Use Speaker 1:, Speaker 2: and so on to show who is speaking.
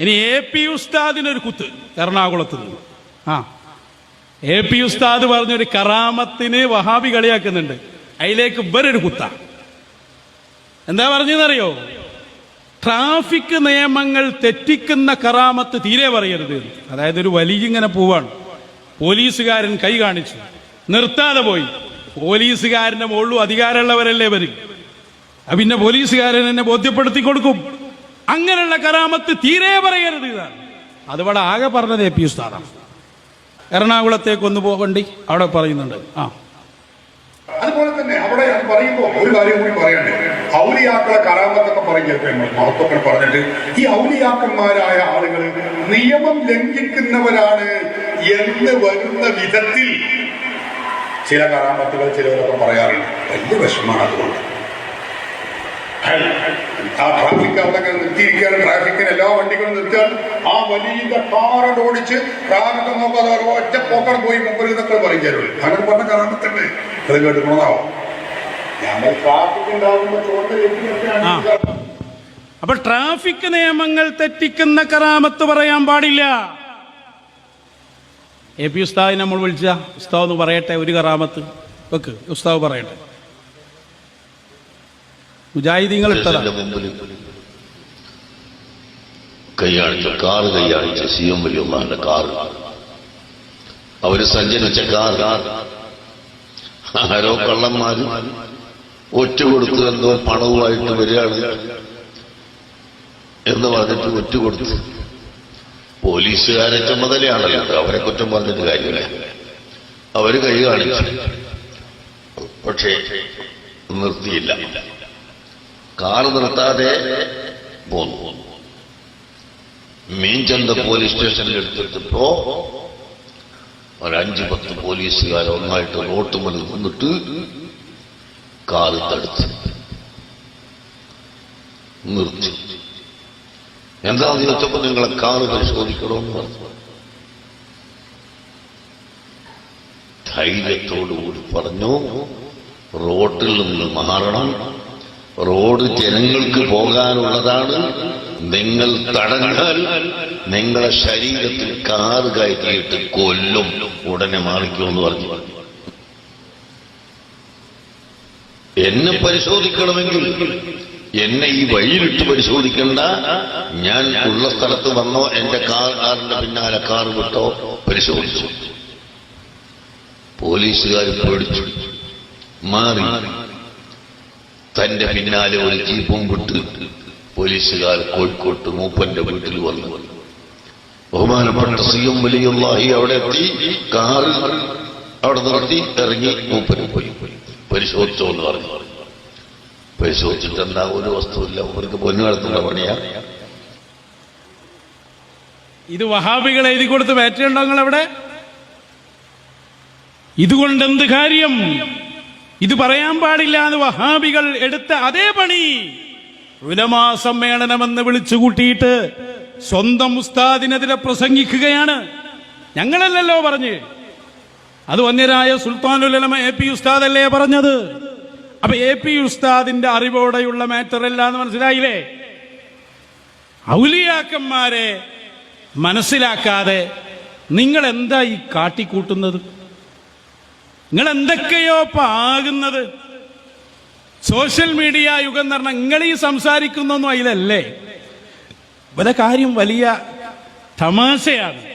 Speaker 1: ഇനി A P ഉസ്താദിനൊരു കുത്ത് എറണാകുളത്ത് നിന്ന്. ആ. എ പി ഉസ്താദ് പറഞ്ഞൊരു കറാമത്തിന് വഹാബി കളിയാക്കുന്നുണ്ട്. അതിലേക്ക് ഇവരൊരു കുത്ത. എന്താ പറഞ്ഞതെന്നറിയോ ട്രാഫിക് നിയമങ്ങൾ തെറ്റിക്കുന്ന കറാമത്ത് തീരെ പറയരുത്. അതായത് ഒരു വലിയ ഇങ്ങനെ പോവാണ്. പോലീസുകാരൻ കൈ കാണിച്ചു. നിർത്താതെ പോയി. പോലീസുകാരന്റെ മുകളിലും അധികാരമുള്ളവരല്ലേ വരും പിന്നെ പോലീസുകാരൻ എന്നെ ബോധ്യപ്പെടുത്തി കൊടുക്കും. അങ്ങനെയുള്ള കറാമത്ത് തീരെ പറയരുത് അതിവിടെ ആകെ പറഞ്ഞത് എ പി ഉസ്താദാണ്. എറണാകുളത്തേക്ക് ഒന്ന് പോകണ്ടി അവിടെ പറയുന്നുണ്ട്. ആ.
Speaker 2: അതുപോലെ തന്നെ അവിടെ അത് പറയുമ്പോൾ ഒരു കാര്യം കൂടി പറയണ്ടേ. ഔലിയാക്കളെ കറാമത്തൊക്കെ പറഞ്ഞിട്ട് മഹത്വങ്ങൾ പറഞ്ഞിട്ട് ഈ ഔലിയാക്കന്മാരായ ആളുകൾ നിയമം ലംഘിക്കുന്നവരാണ് എന്ന് വരുന്ന വിധത്തിൽ ചില കറാമത്തുകൾ ചിലവരൊക്കെ പറയാറുണ്ട്. വലിയ വിഷമാണ് അതുകൊണ്ട്. ആ ട്രാഫിക് അവിടെ നിർത്തിയിരിക്കുകയാണ്. ട്രാഫിക്കിന് എല്ലാ വണ്ടികളും നിർത്തുകയാണ്. ആ വലിയ കാറോട് ഓടിച്ച് ട്രാഫിക് നോക്കാതെ ഒറ്റ പോക്കർ പോയി മുമ്പിൽ നിന്നൊക്കെ പറയും ചേരുള്ളൂ അങ്ങനെ പറഞ്ഞ കറാമത്തന്നെ അത് കേട്ടുകൊണ്ടാവും ഞങ്ങൾ ട്രാഫിക് ഉണ്ടാകുമ്പോൾ. ചോദ്യം
Speaker 1: അപ്പൊ ട്രാഫിക് നിയമങ്ങൾ തെറ്റിക്കുന്ന കറാമത്ത് പറയാൻ പാടില്ല. എ പി ഉസ്താദിനെ നമ്മൾ വിളിച്ച ഉസ്താവ് ഒന്ന് പറയട്ടെ ഒരു കറാമത്ത് വെക്ക് ഉസ്താവ് പറയട്ടെ. മുജാഹിദീങ്ങൾ ഇട്ടതാ
Speaker 3: സ്റ്റേഷന്റെ മുമ്പിൽ കൈയാണിച്ചു കാറ് കൈയാണിച്ചു സി എം വലിയമ്മാന്റെ കാറ് അവർ സഞ്ചരിച്ച കാർ. ആരോ കള്ളന്മാര് ഒറ്റ കൊടുത്ത് എന്തോ പണവുമായിട്ട് വരികയാണ് എന്ന് പറഞ്ഞിട്ട് ഒറ്റ കൊടുത്ത്. പോലീസുകാരെ ചുമതലയാണല്ലോ അവരെ കുറ്റം പറഞ്ഞിട്ട് കാര്യമില്ല. അവർ കൈ കാണിച്ചു. പക്ഷേ നിർത്തിയില്ല. കാർ നിർത്താതെ പോന്നു. മീൻചന്ത പോലീസ് സ്റ്റേഷനിൽ എടുത്തിട്ടപ്പോ ഒരഞ്ചു പത്ത് പോലീസുകാർ ഒന്നായിട്ട് റോട്ടുമൽ നിന്നിട്ട് കാറ് തടുത്ത് നിർത്തി. എന്താ നിർത്തപ്പോ നിങ്ങളെ കാറ് പരിശോധിക്കണമെന്ന് പറഞ്ഞു. ധൈര്യത്തോടുകൂടി പറഞ്ഞു റോട്ടിൽ നിന്ന് മാറണം. റോഡ് ജനങ്ങൾക്ക് പോകാനുള്ളതാണ്. നിങ്ങൾ തടഞ്ഞാൽ നിങ്ങളെ ശരീരത്തിൽ കാറ് കയറ്റിയിട്ട് കൊല്ലും. ഉടനെ മാറിക്കുമെന്ന് പറഞ്ഞു. എന്നെ പരിശോധിക്കണമെങ്കിൽ എന്നെ ഈ വഴിയിലിട്ട് പരിശോധിക്കണ്ട. ഞാൻ ഉള്ള സ്ഥലത്ത് വന്നോ എന്റെ കാർ കാറിന്റെ പിന്നാലെ കാർ വിട്ടോ പരിശോധിച്ചു. പോലീസുകാർ പേടിച്ചു. മാറി. തന്റെ പിന്നാലെ ഒരു ജീപ്പും വിട്ട് പോലീസുകാർ കോഴിക്കോട്ട് മൂപ്പന്റെ വീട്ടിൽ വന്നു. ബഹുമാനപ്പെട്ട സി എം വലിയുള്ളാഹി അവിടെ എത്തി കാറിൽ അവിടെ നിർത്തി ഇറങ്ങി മൂപ്പന് പോയി. പരിശോധിച്ചോ എന്ന് പറഞ്ഞു. പരിശോധിച്ചിട്ട് എന്താ ഒരു വസ്തുവില്ല. അവർക്ക് പൊന്നു നടത്തുന്ന പണിയാ.
Speaker 1: ഇത് വഹാബികൾ എഴുതി കൊടുത്ത് മാറ്റുണ്ടോ നിങ്ങൾ അവിടെ ഇതുകൊണ്ട് എന്ത് കാര്യം? ഇത് പറയാൻ പാടില്ല എന്ന് വഹാബികൾ എടുത്ത അതേ പണി. ഉലമാ സമ്മേളനമെന്ന് വിളിച്ചു കൂട്ടിയിട്ട് സ്വന്തം ഉസ്താദിനെതിരെ പ്രസംഗിക്കുകയാണ്. ഞങ്ങളല്ലല്ലോ പറഞ്ഞ്. അത് വന്യരായ സുൽത്താനുലമ എ പി ഉസ്താദ് അല്ലേ പറഞ്ഞത്. അപ്പൊ എ പി ഉസ്താദിന്റെ അറിവോടെയുള്ള മാറ്റർ അല്ല എന്ന് മനസ്സിലായില്ലേ? ഔലിയാക്കന്മാരെ മനസ്സിലാക്കാതെ നിങ്ങൾ എന്താ ഈ കാട്ടിക്കൂട്ടുന്നത്? നിങ്ങൾ എന്തൊക്കെയോ പാകുന്നത്. സോഷ്യൽ മീഡിയ യുഗം എന്ന് പറഞ്ഞാൽ നിങ്ങൾ ഈ സംസാരിക്കുന്നൊന്നും അതിലല്ലേ. ഇവരെ കാര്യം വലിയ തമാശയാണ്.